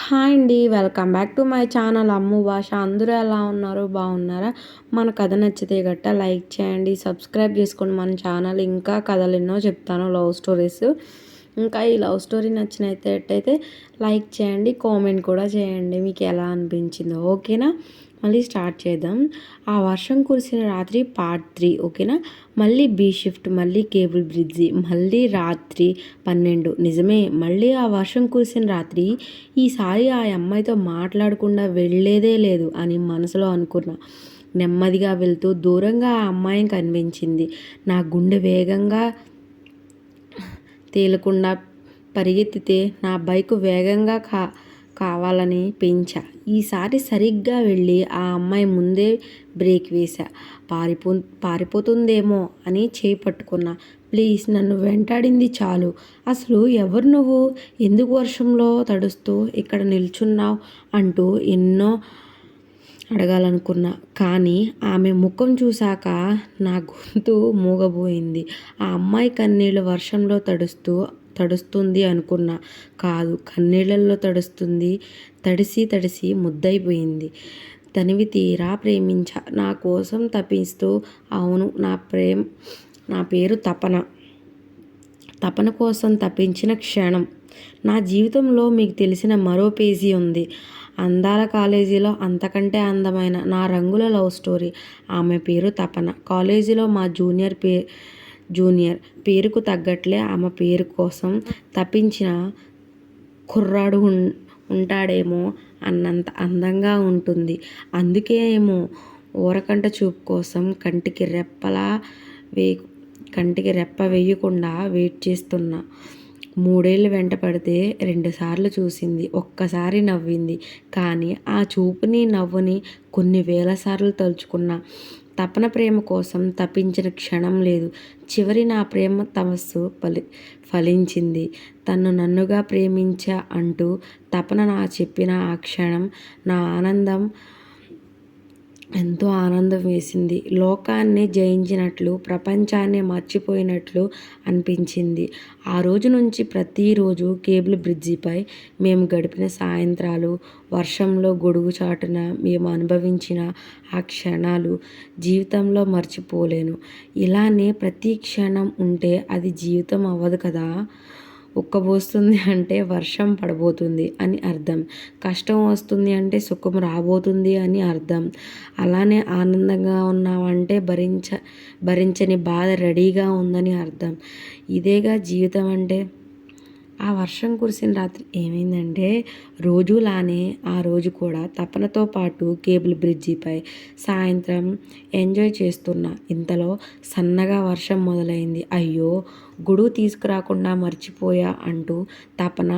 Hi అండి welcome back to my channel. Ammu Bhasha అందరూ ఎలా ఉన్నారు? బాగున్నారా? మన కథ నచ్చితే గట్ట లైక్ చేయండి సబ్స్క్రైబ్ చేసుకోండి. మన ఛానల్ ఇంకా కథలు ఎన్నో చెప్తాను లవ్ స్టోరీస్. ఇంకా ఈ లవ్ స్టోరీ నచ్చినట్టయితే లైక్ చేయండి కామెంట్ కూడా చేయండి. మీకు ఎలా అనిపించిందో ఓకేనా? మళ్ళీ స్టార్ట్ చేద్దాం. ఆ వర్షం కురిసిన రాత్రి పార్ట్ త్రీ ఓకేనా? మళ్ళీ బీ షిఫ్ట్ మళ్ళీ కేబుల్ బ్రిడ్జి మళ్ళీ రాత్రి పన్నెండు. నిజమే మళ్ళీ ఆ వర్షం కురిసిన రాత్రి ఈసారి ఆ అమ్మాయితో మాట్లాడకుండా వెళ్ళేదే లేదు అని మనసులో అనుకున్నా. నెమ్మదిగా వెళ్తూ దూరంగా ఆ అమ్మాయిని కనిపించింది. నా గుండె వేగంగా తేలకుండా పరిగెత్తితే నా బైక్ వేగంగా కా కావాలని పెంచా. ఈసారి సరిగ్గా వెళ్ళి ఆ అమ్మాయి ముందే బ్రేక్ వేశా. పారిపో పారిపోతుందేమో అని చేయి పట్టుకున్నా ప్లీజ్ నన్ను వెంటాడింది చాలు. అసలు ఎవరు నువ్వు? ఎందుకు వర్షంలో తడుస్తూ ఇక్కడ నిల్చున్నావు? అంటూ ఎన్నో అడగాలనుకున్నా. కానీ ఆమె ముఖం చూశాక నా గొంతు మూగబోయింది. ఆ అమ్మాయి కన్నీళ్ళు వర్షంలో తడుస్తూ తడుస్తుంది అనుకున్నా. కాదు కన్నీళ్ళల్లో తడుస్తుంది. తడిసి తడిసి ముద్దైపోయింది తనివి తీరా ప్రేమించ. నా కోసం తపిస్తూ అవును నా ప్రేమ నా పేరు తపన. తపన కోసం తప్పించిన క్షణం. నా జీవితంలో మీకు తెలిసిన మరో పేజీ ఉంది. అందాల కాలేజీలో అంతకంటే అందమైన నా రంగుల లవ్ స్టోరీ. ఆమె పేరు తపన. కాలేజీలో మా జూనియర్ పే జూనియర్. పేరుకు తగ్గట్లే ఆమె పేరు కోసం తప్పించిన కుర్రాడు ఉంటాడేమో అన్నంత అందంగా ఉంటుంది. అందుకే ఏమో ఊరకంట చూపు కోసం కంటికి రెప్పలా వే కంటికి రెప్ప వేయకుండా వెయిట్ చేస్తున్నా. మూడేళ్ళు వెంట పడితే రెండుసార్లు చూసింది. ఒక్కసారి నవ్వింది. కానీ ఆ చూపుని నవ్వుని కొన్ని వేల సార్లు తలుచుకున్నా. తపన ప్రేమ కోసం తపించిన క్షణం లేదు. చివరి నా ప్రేమ తమస్సు ఫలి ఫలించింది. తను నన్నుగా ప్రేమించా అంటూ తపన నా చెప్పిన ఆ క్షణం నా ఆనందం ఎంతో ఆనందం వేసింది. లోకాన్ని జయించినట్లు ప్రపంచాన్ని మర్చిపోయినట్లు అనిపించింది. ఆ రోజు నుంచి ప్రతిరోజు కేబుల్ బ్రిడ్జిపై మేము గడిపిన సాయంత్రాలు వర్షంలో గొడుగు చాటున మేము అనుభవించిన ఆ క్షణాలు జీవితంలో మర్చిపోలేను. ఇలానే ప్రతి క్షణం ఉంటే అది జీవితం అవ్వదు కదా? ఉక్కబోస్తుంది అంటే వర్షం పడబోతుంది అని అర్థం. కష్టం వస్తుంది అంటే సుఖం రాబోతుంది అని అర్థం. అలానే ఆనందంగా ఉన్నామంటే భరించ భరించని బాధ రెడీగా ఉందని అర్థం. ఇదేగా జీవితం అంటే? ఆ వర్షం కురిసిన రాత్రి ఏమైందంటే రోజులానే ఆ రోజు కూడా తపనతో పాటు కేబుల్ బ్రిడ్జిపై సాయంత్రం ఎంజాయ్ చేస్తున్నా ఇంతలో సన్నగా వర్షం మొదలైంది. అయ్యో గుడు తీసుకురాకుండా మర్చిపోయా అంటూ తపన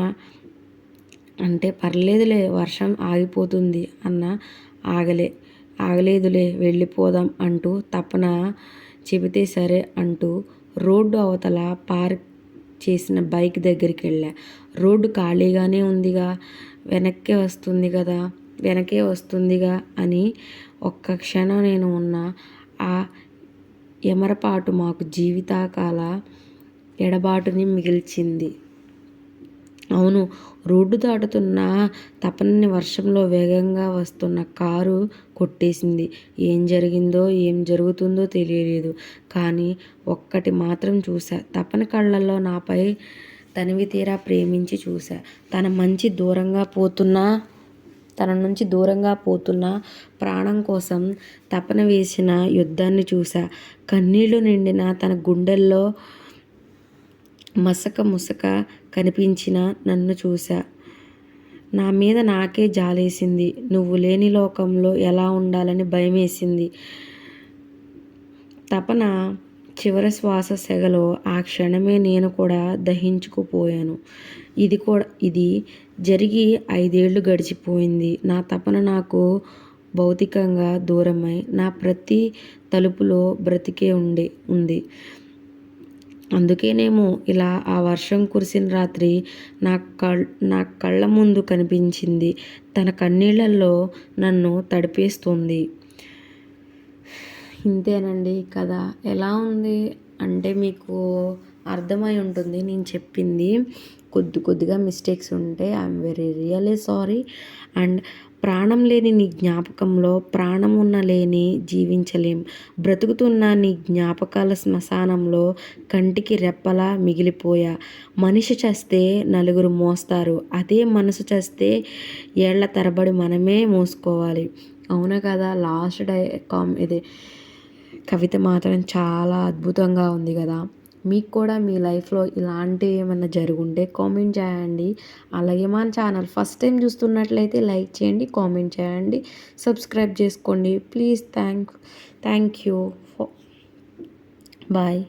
అంటే పర్లేదులే వర్షం ఆగిపోతుంది అన్న ఆగలే ఆగలేదులే వెళ్ళిపోదాం అంటూ తపన చెబితే సరే అంటూ రోడ్డు అవతల పార్క్ చేసిన బైక్ దగ్గరికి వెళ్ళా. రోడ్డు ఖాళీగానే ఉందిగా. వెనక్కే వస్తుంది కదా. వెనకే వస్తుందిగా అని ఒక్క క్షణం నేను ఉన్న. ఆ ఎమరపాటు మాకు జీవితాకాల ఎడబాటుని మిగిల్చింది. అవును రోడ్డు దాటుతున్న తపనని వర్షంలో వేగంగా వస్తున్న కారు కొట్టేసింది. ఏం జరిగిందో ఏం జరుగుతుందో తెలియలేదు. కానీ ఒక్కటి మాత్రం చూసా తపన కళ్ళల్లో నాపై తనివి తీరా ప్రేమించి చూసా తన మంచి దూరంగా పోతున్నా తన నుంచి దూరంగా పోతున్న ప్రాణం కోసం తపన వేసిన యుద్ధాన్ని చూసా కన్నీళ్ళు నిండిన తన గుండెల్లో మసక ముసక కనిపించిన నన్ను చూశా. నా మీద నాకే జాలేసింది. నువ్వు లేని లోకంలో ఎలా ఉండాలని భయమేసింది. తపన చివరి శ్వాస సెగలో ఆ క్షణమే నేను కూడా దహించుకుపోయాను. ఇది కూడా ఇది జరిగి ఐదేళ్ళు గడిచిపోయింది. నా తపన నాకు భౌతికంగా దూరమై నా ప్రతి తలుపులో బ్రతికే ఉండే ఉంది. అందుకేనేమో ఇలా ఆ వర్షం కురిసిన రాత్రి నా కళ్ నా కళ్ళ ముందు కనిపించింది. తన కన్నీళ్ళల్లో నన్ను తడిపేస్తుంది. ఇంతేనండి కథ. ఎలా ఉంది? అంటే మీకు అర్థమై ఉంటుంది నేను చెప్పింది. కొద్ది కొద్దిగా మిస్టేక్స్ ఉంటే I'm very really sorry and ప్రాణం లేని నీ జ్ఞాపకంలో ప్రాణం ఉన్న లేని జీవించలేం. బ్రతుకుతున్న నీ జ్ఞాపకాల శ్మశానంలో కంటికి రెప్పలా మిగిలిపోయా. మనిషి చస్తే నలుగురు మోస్తారు. అదే మనసు చస్తే ఏళ్ళ తరబడి మనమే మోసుకోవాలి. అవునా కదా? లాస్ట్ డై కామ్ ఇది కవిత మాత్రం చాలా అద్భుతంగా ఉంది కదా? మీకు కూడా మీ లైఫ్లో ఇలాంటివి ఏమైనా జరుగుంటే కామెంట్ చేయండి. అలాగే మన ఛానల్ ఫస్ట్ టైం చూస్తున్నట్లయితే లైక్ చేయండి కామెంట్ చేయండి సబ్స్క్రైబ్ చేసుకోండి. Please thank thank you bye.